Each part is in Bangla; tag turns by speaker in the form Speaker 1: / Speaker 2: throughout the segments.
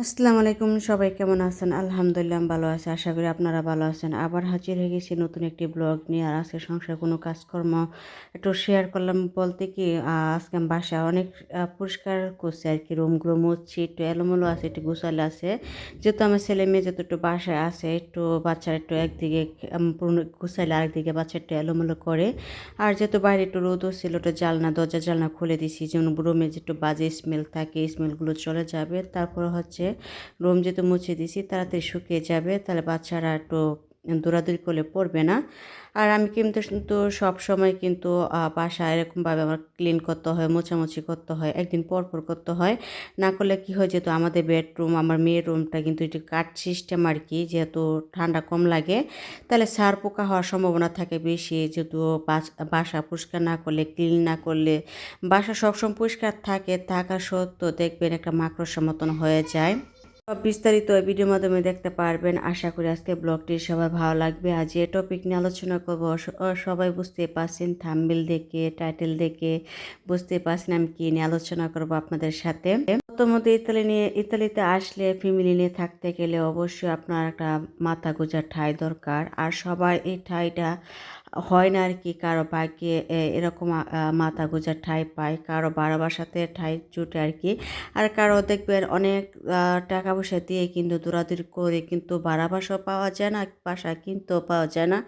Speaker 1: আসসালামু আলাইকুম, সবাই কেমন আছেন? আলহামদুলিল্লাহ ভালো আছি, আশা করি আপনারা ভালো আছেন। আবার হাজির হয়ে গেছি নতুন একটি ব্লগ নিয়ে, আর আজকে সংসার কোনো কাজকর্ম একটু শেয়ার করলাম বলতে কি আজকে বাসা অনেক পরিষ্কার করছি আর কি। রুমগুলো মুছছি, একটু এলোমেলো আছে, একটু গুছালে আছে। যেহেতু আমার ছেলে মেয়ে যেহেতু একটু বাসায় আছে, একটু বাচ্চারা একটু একদিকে গুছাইলে আরেকদিকে বাচ্চা একটু এলোমেলো করে। আর যেহেতু বাইরে একটু রোদও ছিল একটু জালনা দরজা জালনা খুলে দিছি যেমন রুমে যে একটু বাজে স্মেল থাকে স্মেলগুলো চলে যাবে। তারপর হচ্ছে রুম যেহেতু মুছে দিছি তাড়াতাড়ি শুকিয়ে যাবে। তাহলে বাচ্চারা একটু দৌড়াদৌড়ি করলে পড়বে না। আর আমি কিন্তু কিন্তু সব সময় কিন্তু বাসা এরকমভাবে আমার ক্লিন করতে হয়, মোছামুছি করতে হয়, একদিন পর পর করতে হয়। না করলে কি হয় যেহেতু আমাদের বেডরুম আমার মেয়ের রুমটা কিন্তু একটু কাঠ সিস্টেম আর কি যেহেতু ঠান্ডা কম লাগে, তাহলে সার পোকা হওয়ার সম্ভাবনা থাকে বেশি। যেহেতু বাস- বাসা পরিষ্কার না করলে ক্লিন না করলে, বাসা সবসময় পরিষ্কার থাকে, থাকা সত্ত্বেও দেখবেন একটা মাকড়সার মতন হয়ে যায়। সব বিস্তারিত এই ভিডিওর মাধ্যমে দেখতে পারবেন। আশা করি আজকে ব্লগটি সবার ভালো লাগবে। আজ যে টপিক নিয়ে আলোচনা করব সবাই বুঝতে পারছেন থাম্বিল দেখে টাইটেল দেখে বুঝতে পারছেন আমি কি নিয়ে আলোচনা করব আপনাদের সাথে। প্রথমত ইতালি নিয়ে, ইতালিতে আসলে ফ্যামিলি নিয়ে থাকতে গেলে অবশ্যই আপনার একটা মাথা গোজার ঠাই দরকার। আর সবার এই ঠাইটা হয় না আর কি কারও ভাগ্যে এরকম মাথা গোজার ঠাই পায়, কারও বারো বাসাতে ঠাই জুটে আর কি আর কারও দেখবেন অনেক টাকা পয়সা দিয়ে কিন্তু দৌড়াদৌড়ি করে কিন্তু ভাড়া বাসাও পাওয়া যায় না, বাসা কিনতেও পাওয়া যায় না।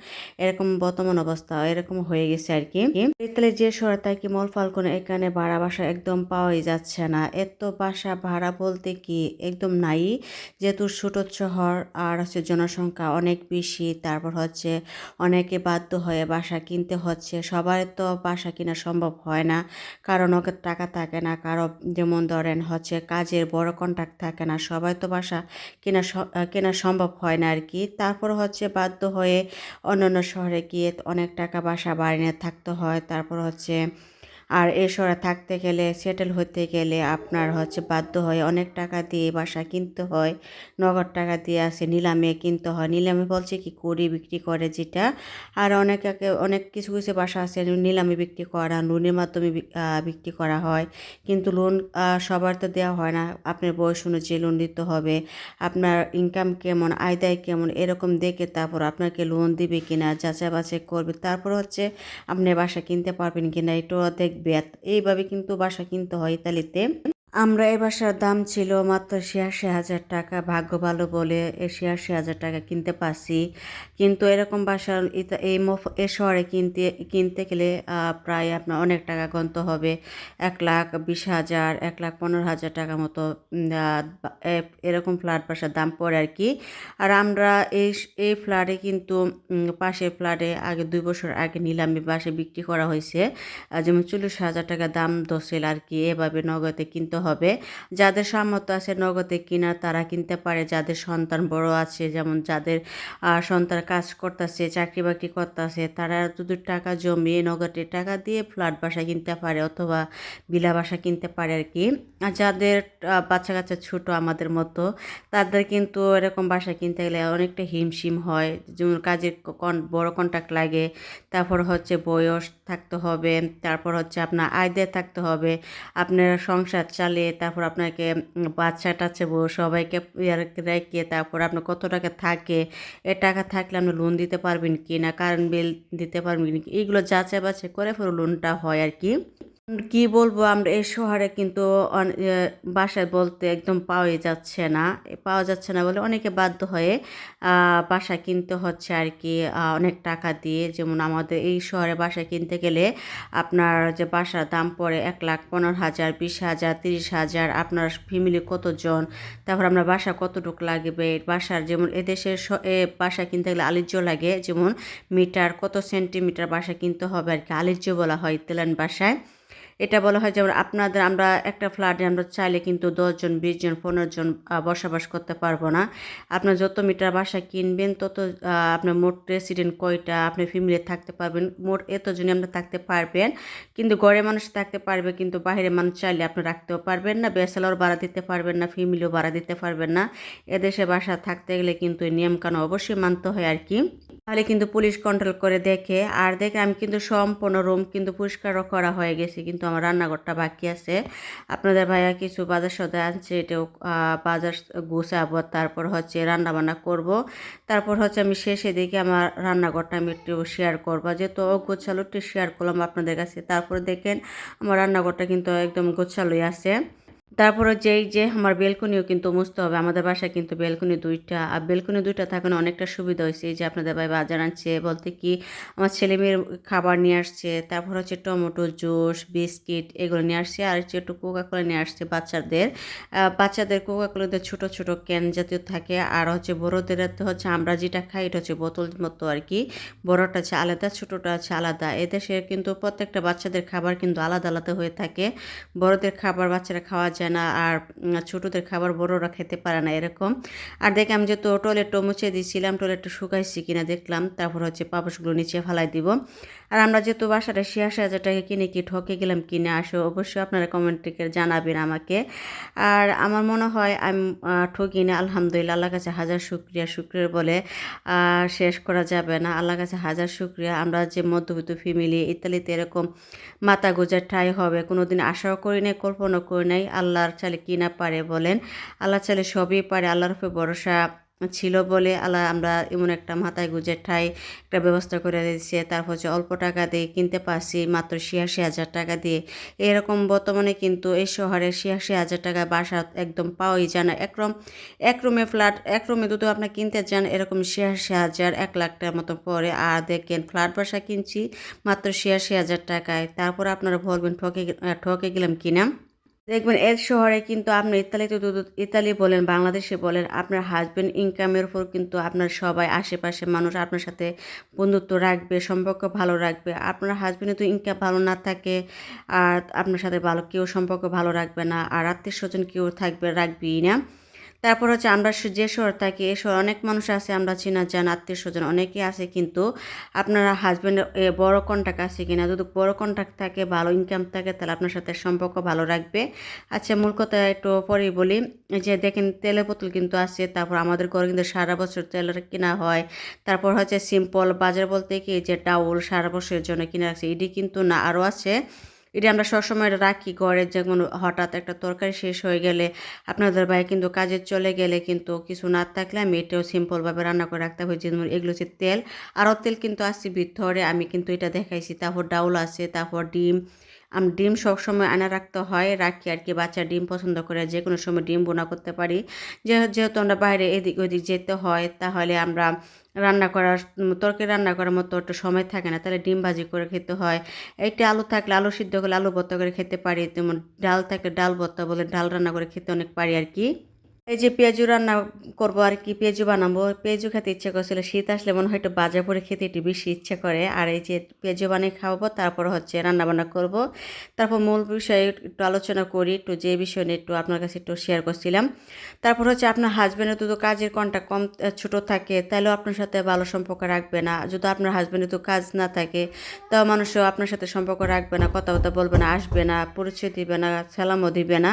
Speaker 1: এরকম বর্তমান অবস্থা, এরকম হয়ে গেছে আর কি ইতালি যে শহরে থাকি মল ফাল্গুনে এখানে ভাড়া বাসা একদম পাওয়াই যাচ্ছে না। এত বাসা ভাড়া বলতে কি একদম নাই। যেহেতু ছোট শহর আর হচ্ছে জনসংখ্যা অনেক বেশি, তারপর হচ্ছে অনেকে বাধ্য হয়ে বাসা কিনতে হচ্ছে। সবার তো বাসা কেনা সম্ভব হয় না। কারণ ওকে টাকা থাকে না, কারও যেমন ধরেন হচ্ছে কাজের বড় কন্ট্রাক্ট থাকে না, সবাই তো বাসা কেনা কেনা সম্ভব হয় না আর কি তারপর হচ্ছে বাধ্য হয়ে অন্যান্য শহরে গিয়ে অনেক টাকা বাসা বাড়ি থাকতে হয়। তারপর হচ্ছে আর এ থাকতে গেলে সেটেল হতে গেলে আপনার হচ্ছে বাধ্য হয়ে অনেক টাকা দিয়ে বাসা কিনতে হয়, নগদ টাকা দিয়ে আসে নিলামে কিনতে হয়। নিলামে বলছে কি করি বিক্রি করে যেটা। আর অনেকে, অনেক কিছু কিছু বাসা আছে, নিলামে বিক্রি করা লোনের মাধ্যমে বিক্রি করা হয়। কিন্তু লোন সবার তো দেওয়া হয় না। আপনার বয়স অনুযায়ী লোন দিতে হবে। আপনার ইনকাম কেমন আয় দায় কেমন, এরকম দেখে তারপর আপনাকে লোন দিবে কিনা যাচাই বাছাই করবে। তারপর হচ্ছে আপনি বাসা কিনতে পারবেন কিনা এটাও দেখবে এইভাবে কিন্তু বাসা কিনতে হয় ইতালিতে। আমরা এ বাসার দাম ছিল মাত্র ছিয়াশি হাজার টাকা, ভাগ্য ভালো বলে এ ছিয়াশি হাজার টাকা কিনতে পারছি। কিন্তু এরকম বাসা এই এ শহরে কিনতে কিনতে গেলে প্রায় আপনার অনেক টাকা গন্ত হবে। এক লাখ বিশ হাজার, এক লাখ পনেরো হাজার টাকা মতো এরকম ফ্ল্যাট বাসার দাম পড়ে আর কি। আর আমরা এই এই ফ্ল্যাটে কিন্তু পাশের ফ্ল্যাটে আগে দুই বছর আগে নিলামে বাসে বিক্রি করা হয়েছে। যেমন চল্লিশ হাজার টাকা দাম দোষেল আর কি, এভাবে নগদে কিনতে হবে। যাদের সামর্থ্য আছে নগদে কিনা তারা কিনতে পারে। যাদের সন্তান বড় আছে, যেমন যাদের সন্তান কাজ করতেছে, চাকরি বাকরি করতেছে, তারা যদি টাকা জমিয়ে নগদে টাকা দিয়ে ফ্ল্যাট বাসা কিনতে পারে অথবা বিলা বাসা কিনতে পারে আর কি আর যাদের বাচ্চা কাচ্চা ছোটো আমাদের মতো, তাদের কিন্তু এরকম বাসা কিনতে গেলে অনেকটা হিমশিম হয়। যেমন কাজের কন- বড় কন্ট্রাক্ট লাগে, তারপর হচ্ছে বয়স থাকতে হবে, তারপর হচ্ছে আপনার আয় থাকতে হবে, আপনার সংসার চালিয়ে তারপর আপনাকে বাচ্চা টাচ্ছে বউ সবাইকে রেখে তারপর আপনার কত টাকা থাকে, এ টাকা থাকলে আপনি লোন দিতে পারবেন কি না, কারেন্ট বিল দিতে পারবেন কি এইগুলো যাচাই বাছাই করে পরে লোনটা হয় আর কি। কি বলব, আমরা এই শহরে কিন্তু বাসায় বলতে একদম পাওয়াই যাচ্ছে না। পাওয়া যাচ্ছে না বলে অনেকে বাধ্য হয়ে বাসা কিনতে হচ্ছে আর কি অনেক টাকা দিয়ে। যেমন আমাদের এই শহরে বাসা কিনতে গেলে আপনার যে বাসার দাম পড়ে এক লাখ পনেরো হাজার, বিশ হাজার, তিরিশ হাজার, আপনার ফ্যামিলি কতজন, তারপর আপনার বাসা কতটুকু লাগবে? বাসার যেমন এদেশের বাসা কিনতে গেলে আলিজ্য লাগে। যেমন মিটার কত সেন্টিমিটার বাসা কিনতে হবে আর কি, আলিজ্য বলা হয় তেলান বাসায়। এটা বলা হয় যেমন আপনাদের আমরা একটা ফ্ল্যাটে আমরা চাইলে কিন্তু দশজন বিশ জন পনেরো জন বসবাস করতে পারব না। আপনার যত মিটার বাসা কিনবেন, তত আপনার মোট রেসিডেন্ট কয়টা, আপনি ফ্যামিলি থাকতে পারবেন, মোট এতজনই আপনি থাকতে পারবেন। কিন্তু ঘরে মানুষ থাকতে পারবে, কিন্তু বাইরে মানুষ চাইলে আপনি রাখতেও পারবেন না ব্যাচেলর ভাড়া দিতে পারবেন না, ফ্যামিলিও ভাড়া দিতে পারবেন না। এদেশে বাসা থাকতে গেলে কিন্তু নিয়মকানুন অবশ্যই মানতে হয় আর কি। তাহলে কিন্তু পুলিশ কন্ট্রোল করে দেখে, আর দেখে আমি কিন্তু সম্পূর্ণ রুম কিন্তু পরিষ্কার করা হয়ে গেছে, কিন্তু আমার রান্নাঘরটা বাকি আছে, আপনাদের ভাইয়া কিছু বাজার সদা আনছে, এটাও বাজার গুছাবো তারপর হচ্ছে রান্না বান্না করব। তারপর হচ্ছে আমি শেষে দেখি আমার রান্নাঘরটা আমি একটু শেয়ার করব। যেহেতু ও গোছালো শেয়ার করলাম আপনাদের কাছে, তারপর দেখেন আমার রান্নাঘরটা কিন্তু একদম গোছালোই আছে। তারপরে যেই যে আমার বেলকনিও কিন্তু মুছতে হবে। আমাদের বাসায় কিন্তু বেলকনি দুইটা, আর বেলকনি দুইটা থাকানো অনেকটা সুবিধা হয়েছে। যে আপনাদের ভাই বাজার আনছে, বলতে কি আমার ছেলে মেয়ের খাবার নিয়ে আসছে, তারপর হচ্ছে টমেটো, জুস, বিস্কিট এগুলো নিয়ে আসছে, আর হচ্ছে একটু কোকা কোলা নিয়ে আসছে বাচ্চাদের। বাচ্চাদের কোকা কোলাতে ছোটো ছোটো ক্যান জাতীয় থাকে, আর হচ্ছে বড়োদের তো হচ্ছে আমরা যেটা খাই এটা হচ্ছে বোতল মতো আর কি। বড়োটা হচ্ছে আলাদা, ছোটোটা হচ্ছে আলাদা। এদেশে কিন্তু প্রত্যেকটা বাচ্চাদের খাবার কিন্তু আলাদা আলাদা হয়ে থাকে। বড়োদের খাবার বাচ্চারা খাওয়া যায় না আর ছোটদের খাবার বড়রা খেতে পারে না এরকম। আর দেখে আমি যেহেতু টয়লেটটা মুছে দিয়েছিলাম, টয়লেটটা শুকাইছি কিনা দেখলাম, তারপর হচ্ছে পাপসগুলো নিচে ফেলাই দিব। আর আমরা যেহেতু বাসাটা ছিয়াশি হাজার টাকা কিনে কি ঠকে গেলাম কিনে আসো অবশ্যই আপনারা কমেন্ট জানাবেন আমাকে। আর আমার মনে হয় আমি ঠকি না, আলহামদুলিল্লাহ আল্লাহ কাছে হাজার শুক্রিয়া শুক্রিয়া বলে শেষ করা যাবে না। আল্লাহ কাছে হাজার শুক্রিয়া। আমরা যে মধ্যবিত্ত ফ্যামিলি ইত্যাদিতে এরকম মাথা গোজার ঠাই হবে, কোনোদিন আশাও করি নাই কল্পনা করি নাই আল্লাহর চালে কি না পারে বলেন? আল্লাহ চালে সবই পারে। আল্লাহর উপরে ভরসা ছিল বলে আল্লাহ আমরা এমন একটা মাথায় গুজের ঠাই একটা ব্যবস্থা করে দিয়েছে। তারপর হচ্ছে অল্প টাকা দিয়ে কিনতে পারছি, মাত্র ছিয়াশি হাজার টাকা দিয়ে। এরকম বর্তমানে কিন্তু এই শহরে ছিয়াশি হাজার টাকা বাসা একদম পাওয়াই যায় না। একরম এক রুমে ফ্ল্যাট, এক রুমে দুটো আপনি কিনতে যান, এরকম ছিয়াশি হাজার, এক লাখ টাকার মতো পরে। আর দেখেন ফ্ল্যাট বাসা কিনছি, মাত্র ছিয়াশি হাজার টাকায়। তারপর আপনারা বলবেন ঠকে ঠকে গেলাম কিনা? দেখবেন এর শহরে কিন্তু আপনি ইতালিতে ইতালি বলেন, বাংলাদেশে বলেন, আপনার হাজব্যান্ড ইনকামের উপর কিন্তু আপনার সবাই আশেপাশে মানুষ আপনার সাথে বন্ধুত্ব রাখবে, সম্পর্ক ভালো রাখবে। আপনার হাজব্যান্ডে তো ইনকাম ভালো না থাকে, আর আপনার সাথে ভালো, কেউ সম্পর্ক ভালো রাখবে না, আর আত্মীয় স্বজন কেউ থাকবে, রাখবেই না। তারপর হচ্ছে আমরা যে শহর থাকি, এ শহর অনেক মানুষ আছে, আমরা চিনা জান, আত্মীয় স্বজন অনেকেই আছে, কিন্তু আপনারা হাজব্যান্ডের বড় কন্ট্যাক্ট আছে কিনা? যদি বড় কন্ট্যাক্ট থাকে, ভালো ইনকাম থাকে, তাহলে আপনার সাথে সম্পর্ক ভালো রাখবে। আচ্ছা মূল কথা একটু পরেই বলি যে দেখেন তেলের বোতল কিন্তু আছে, তারপর আমাদের ঘরে কিন্তু সারা বছর তেল কেনা হয়। তারপর হচ্ছে সিম্পল বাজার বলতে কি, যে ডাউল সারা বছরের জন্য কিনে রাখছে, এটি কিন্তু না, আরও আছে। এটি আমরা সবসময় রাখি, ঘরে যেমন হঠাৎ একটা তরকারি শেষ হয়ে গেলে আপনাদের ভাই কিন্তু কাজে চলে গেলে কিন্তু কিছু না থাকলে আমি এটাও সিম্পলভাবে রান্না করে রাখতে হয়, যেমন এগুলো হচ্ছে তেল। আরও তেল কিন্তু আসছে ভিতরে, আমি কিন্তু এটা দেখাইছি। তারপর ডাউল আছে, তারপর ডিম আমি, ডিম সবসময় আনা রাখতে হয়, রাখি আর কি, বাচ্চা ডিম পছন্দ করে যে কোনো সময় ডিম বোনা করতে পারি। যেহেতু আমরা বাইরে এদিক ওদিক যেতে হয়, তাহলে আমরা রান্না করার তরকারি রান্না করার মতো একটা সময় থাকে না, তাহলে ডিম ভাজি করে খেতে হয়। একটা আলু থাকলে আলু সিদ্ধ করলে আলু বত্তা করে খেতে পারি যেমন ডাল থাকলে ডাল ভর্তা বলে ডাল রান্না করে খেতে অনেক পারি আর কি। এই যে পেঁয়াজু রান্না করব আর কি, পেঁয়াজু বানাবো। পেঁয়াজু খেতে ইচ্ছা করছিল, শীত আসলে মনে হয় একটু বাজার পরে খেতে একটু বেশি ইচ্ছা করে। আর এই যে পেঁয়াজু বানিয়ে খাওয়াবো, তারপর হচ্ছে রান্না বান্না করব। তারপর মূল বিষয়ে একটু আলোচনা করি, একটু যে বিষয় নিয়ে একটু আপনার কাছে একটু শেয়ার করছিলাম। তারপর হচ্ছে আপনার হাজব্যান্ডের তো কাজের কন্ট্যাক্ট কম ছোট থাকে তাহলেও আপনার সাথে ভালো সম্পর্ক রাখবে না। যদি আপনার হাজব্যান্ডের তো কাজ না থাকে, তাও মানুষও আপনার সাথে সম্পর্ক রাখবে না কথা কথাবার্তা বলবে না, আসবে না, পরিচয় দিবে না, সালামও দিবে না।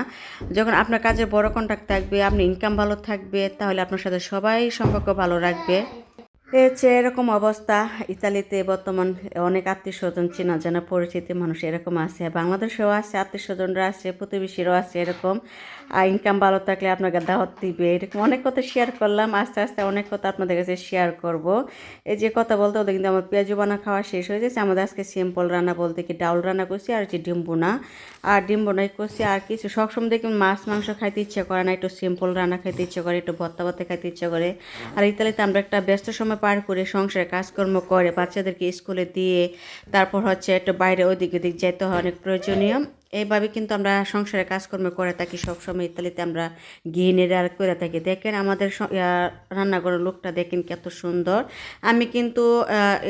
Speaker 1: যখন আপনার কাজের বড় কন্ট্যাক্ট থাকবে, আপনি ইনকাম ভালো থাকবে তাহলে আপনার সাথে সবাই সম্পর্ক ভালো রাখবে। হচ্ছে এরকম অবস্থা ইতালিতে বর্তমান অনেক আত্মীয় স্বজন চেনা জানা পরিচিতি মানুষ এরকম আছে। বাংলাদেশেও আছে, আত্মীয় স্বজনরা আছে, প্রতিবেশীরাও আছে এরকম। ইনকাম ভালো থাকলে আপনাকে দাওয়াত দিবে, এরকম অনেক কথা শেয়ার করলাম। আস্তে আস্তে অনেক কথা আপনাদের কাছে শেয়ার করব। এই যে কথা বলতে বলতে কিন্তু আমার পেঁয়াজু বানা খাওয়া শেষ হয়ে গেছে। আমাদের আজকে সিম্পল রান্না বলতে কি ডাউল রান্না করছি আর হচ্ছে ডিম বোনা। আর ডিম বোনাই করছি আর কিছু। সবসময় দেখি মাছ, মাংস খাইতে ইচ্ছে করে না, একটু সিম্পল রান্না খাইতে ইচ্ছে করে, একটু ভর্তা ভর্তা খাইতে ইচ্ছে করে। আর ইতালিতে আমরা একটা ব্যস্ত সময় পার করে সংসারে কাজকর্ম করে বাচ্চাদেরকে স্কুলে দিয়ে তারপর হচ্ছে একটু বাইরে ওদিক ওদিক যেতে হয়, অনেক প্রয়োজনীয়। এইভাবে কিন্তু আমরা সংসারে কাজকর্ম করে থাকি সবসময়। ইতালিতে আমরা গৃহিণীরা করে থাকি। দেখেন আমাদের রান্নাঘরের লোকটা দেখেন কত সুন্দর। আমি কিন্তু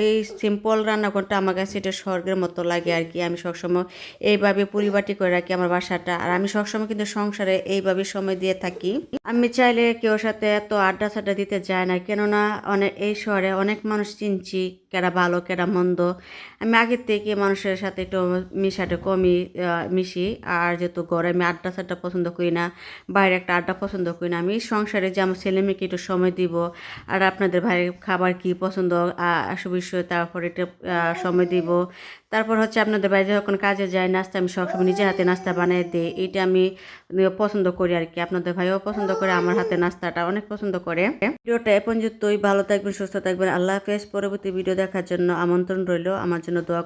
Speaker 1: এই সিম্পল রান্নাঘরটা আমার কাছে এটা স্বর্গের মতো লাগে আর কি। আমি সবসময় এইভাবে পরিপাটি করে রাখি আমার বাসাটা। আর আমি সবসময় কিন্তু সংসারে এইভাবে সময় দিয়ে থাকি। আমি চাইলে কেউ সাথে এত আড্ডা সাড্ডা দিতে যায় না। কেননা অনেক এই শহরে অনেক মানুষ চিনছি কেডা ভালো কেডা মন্দ। আমি আগের থেকে মানুষের সাথে একটু মিশাটা কমই মিশি। আর যেহেতু ঘরে আমি আড্ডা সাড্ডা পছন্দ করি না, বাইরে একটা আড্ডা পছন্দ করি না, আমি সংসারে যে আমার ছেলে মেয়েকে একটু সময় দিব, আর আপনাদের ভাইয়ের খাবার কি পছন্দ আসু বিষয় তারপর একটু সময় দিব। তারপর হচ্ছে আপনাদের বাইরে যখন কাজে যায় নাস্তা আমি সবসময় নিজের হাতে নাস্তা বানিয়ে দিই। এটা আমি পছন্দ করি আর কি আপনাদের ভাইও পছন্দ করে, আমার হাতে নাস্তাটা অনেক পছন্দ করে। ভিডিওটা এ পর্যন্তই। ভালো থাকবেন, সুস্থ থাকবেন। আল্লাহ হাফেজ। পরবর্তী ভিডিও দেখার জন্য আমন্ত্রণ রইল। আমার জন্য দোয়া